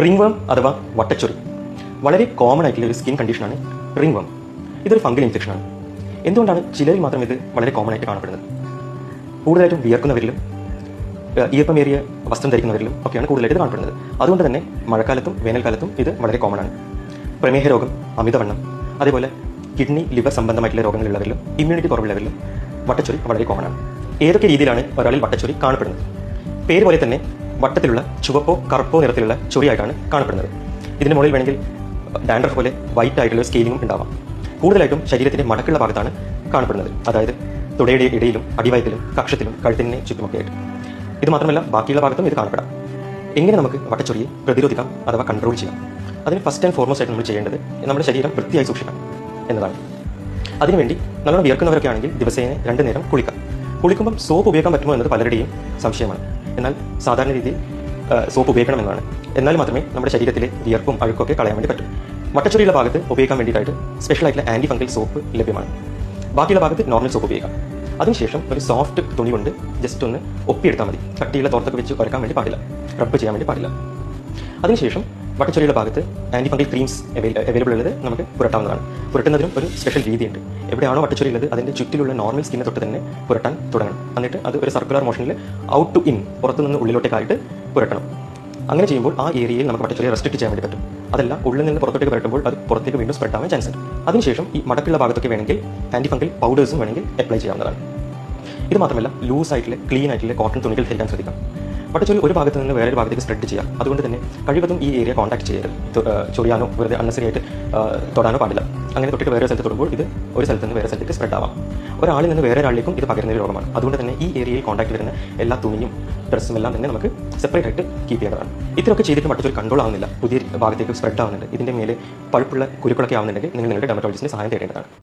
Ring വേം അഥവാ വട്ടച്ചൊറി. വളരെ കോമൺ ആയിട്ടുള്ള ഒരു സ്കിൻ കണ്ടീഷനാണ് റിംഗ് വേം ഇതൊരു ഫംഗൽ ഇൻഫെക്ഷനാണ് എന്തുകൊണ്ടാണ് ചിലരിൽ മാത്രം ഇത് വളരെ കോമൺ ആയിട്ട് കാണപ്പെടുന്നത്? കൂടുതലായിട്ടും വിയർക്കുന്നവരിലും ഈർപ്പമേറിയ വസ്ത്രം ധരിക്കുന്നവരിലും ഒക്കെയാണ് കൂടുതലായിട്ട് കാണപ്പെടുന്നത്. അതുകൊണ്ട് തന്നെ മഴക്കാലത്തും വേനൽക്കാലത്തും ഇത് വളരെ കോമൺ ആണ്. പ്രമേഹ രോഗം അമിതവണ്ണം അതേപോലെ കിഡ്നി ലിവർ സംബന്ധമായിട്ടുള്ള രോഗങ്ങളുള്ളവരിലും ഇമ്മ്യൂണിറ്റി കുറവുള്ളവരിലും വട്ടച്ചൊറി വളരെ കോമൺ ആണ്. ഏതൊക്കെ രീതിയിലാണ് ഒരാളിൽ വട്ടച്ചൊറി കാണപ്പെടുന്നത്? പേര് പോലെ തന്നെ വട്ടത്തിലുള്ള ചുവപ്പോ കറുപ്പോ നിറത്തിലുള്ള ചൊറിയായിട്ടാണ് കാണപ്പെടുന്നത്. ഇതിന് മുകളിൽ വേണമെങ്കിൽ ഡാൻഡ്രഫ് പോലെ വൈറ്റ് ആയിട്ടുള്ള സ്കെയിലിംഗും ഉണ്ടാവാം. കൂടുതലായിട്ടും ശരീരത്തിന്റെ മടക്കുള്ള ഭാഗത്താണ് കാണപ്പെടുന്നത്. അതായത് തുടയുടെ ഇടയിലും അടിവയത്തിലും കക്ഷത്തിലും കഴുത്തിന് ചുറ്റുമൊക്കെയായിട്ട് ഇത് മാത്രമല്ല ബാക്കിയുള്ള ഭാഗത്തും ഇത് കാണപ്പെടാം. എങ്ങനെ നമുക്ക് വട്ടച്ചൊറിയെ പ്രതിരോധിക്കാം അഥവാ കൺട്രോൾ ചെയ്യാം? അതിന് ഫസ്റ്റ് ആൻഡ് ഫോർമോസ്റ്റ് ആയിട്ട് നമ്മൾ ചെയ്യേണ്ടത് നമ്മുടെ ശരീരം വൃത്തിയായി സൂക്ഷിക്കാം എന്നതാണ്. അതിനുവേണ്ടി നല്ലോണം വിയർക്കുന്നവരൊക്കെ ആണെങ്കിൽ ദിവസേന രണ്ടു നേരം കുളിക്കാം. കുളിക്കുമ്പം സോപ്പ് ഉപയോഗിക്കാൻ പറ്റുമോ എന്നത് പലരുടെയും സംശയമാണ്. എന്നാൽ സാധാരണ രീതിയിൽ സോപ്പ് ഉപയോഗിക്കണമെന്നാണ്. എന്നാൽ മാത്രമേ നമ്മുടെ ശരീരത്തിലെ വിയർപ്പും അഴുക്കൊക്കെ കളയാൻ വേണ്ടി പറ്റൂ. വട്ടച്ചൊറിയുള്ള ഭാഗത്ത് ഉപയോഗിക്കാൻ വേണ്ടിയിട്ടായിട്ട് സ്പെഷ്യൽ ആയിട്ടുള്ള ആന്റി ഫംഗൽ സോപ്പ് ലഭ്യമാണ്. ബാക്കിയുള്ള ഭാഗത്ത് നോർമൽ സോപ്പ് ഉപയോഗിക്കാം. അതിനുശേഷം ഒരു സോഫ്റ്റ് തുണി കൊണ്ട് ജസ്റ്റ് ഒന്ന് ഒപ്പിയെടുത്താൽ മതി. കട്ടിയുള്ള തോർത്തൊക്കെ വെച്ച് ഉരക്കാൻ വേണ്ടി പാടില്ല. റബ്ബ് ചെയ്യാൻ വേണ്ടി പാടില്ല. അതിനുശേഷം വട്ടച്ചൊറിയുടെ ഭാഗത്ത് ആന്റി ഫംഗൽ ക്രീംസ് അവൈലബിൾ ഉള്ളത് നമുക്ക് പുരട്ടാവുന്നതാണ്. പുരട്ടുന്നതിനും ഒരു സ്പെഷ്യൽ രീതിയുണ്ട്. എവിടെയാണോ വട്ടച്ചൊറി ഉള്ളത് അതിന്റെ ചുറ്റിലുള്ള നോർമൽ സ്കിന്നെ തൊട്ട് തന്നെ പുരട്ടാൻ തുടങ്ങണം. എന്നിട്ട് അത് ഒരു സർക്കുലർ മോഷനിൽ ഔട്ട് ടു ഇൻ പുറത്തു നിന്ന് ഉള്ളിലോട്ടേക്കായിട്ട് പുരട്ടണം. അങ്ങനെ ചെയ്യുമ്പോൾ ആ ഏരിയയിൽ നമുക്ക് വട്ടച്ചൊറിയെ റെസ്ട്രിക്ട് ചെയ്യാൻ വേണ്ടി പറ്റും. അതല്ല ഉള്ളിൽ നിന്ന് പുറത്തോട്ട് പുരട്ടുമ്പോൾ അത് പുറത്തേക്ക് വീണ്ടും സ്പ്രെഡ് ആവാൻ ചാൻസ് ഉണ്ട്. അതിനുശേഷം ഈ മടക്കുള്ള ഭാഗത്തൊക്കെ വേണമെങ്കിൽ ആന്റി ഫംഗൽ പൗഡേഴ്സും വേണമെങ്കിൽ അപ്ലൈ ചെയ്യാവുന്നതാണ്. ഇത് മാത്രമല്ല ലൂസ് ആയിട്ടുള്ള ക്ലീൻ ആയിട്ടുള്ള കോട്ടൺ തുണികൾ ധരിക്കാൻ ശ്രദ്ധിക്കാം. വട്ടച്ചൊറി ഒരു ഭാഗത്ത് നിന്ന് വേറൊരു ഭാഗത്തേക്ക് സ്പ്രെഡ് ചെയ്യാം. അതുകൊണ്ട് തന്നെ കഴിവതും ഈ ഏരിയ കോൺടാക്ട് ചെയ്യരുത്. ചൊറിയാനോ വെറുതെ അണ്ണസരിയായിട്ട് തൊടാനോ പാടില്ല. അങ്ങനെ തൊട്ടിട്ട് വേറെ സ്ഥലത്ത് തൊടുമ്പോൾ ഇത് ഒരു സ്ഥലത്ത് നിന്ന് വേറെ സ്ഥലത്തേക്ക് സ്പ്രെഡ് ആവാം. ഒരാളിൽ നിന്ന് വേറെ ഒരാളിലേക്കും ഇത് പകരുന്ന ഒരു രോഗമാണ്. അതുകൊണ്ട് തന്നെ ഈ ഏരിയയിൽ കോൺടാക്ട് വരുന്ന എല്ലാ തുണിയും ഡ്രസ്സും എല്ലാം തന്നെ നമുക്ക് സെപ്പറേറ്റ് ആയിട്ട് കീപ്പ് ചെയ്യേണ്ടതാണ്. ഇത്രയൊക്കെ ചെയ്തിട്ട് മറ്റൊരു കൺട്രോൾ ആവുന്നില്ല. പുതിയ ഭാഗത്തേക്ക് സ്പ്രെഡ് ആവുന്നുണ്ട്. ഇതിന്റെ മേലെ പഴുപ്പുള്ള കുരുക്കളൊക്കെ ആവുന്നുണ്ടെങ്കിൽ നിങ്ങൾ നിങ്ങളുടെ ഡെമറ്റോളജിസ്റ്റിന്റെ സഹായം തേടേണ്ടതാണ്.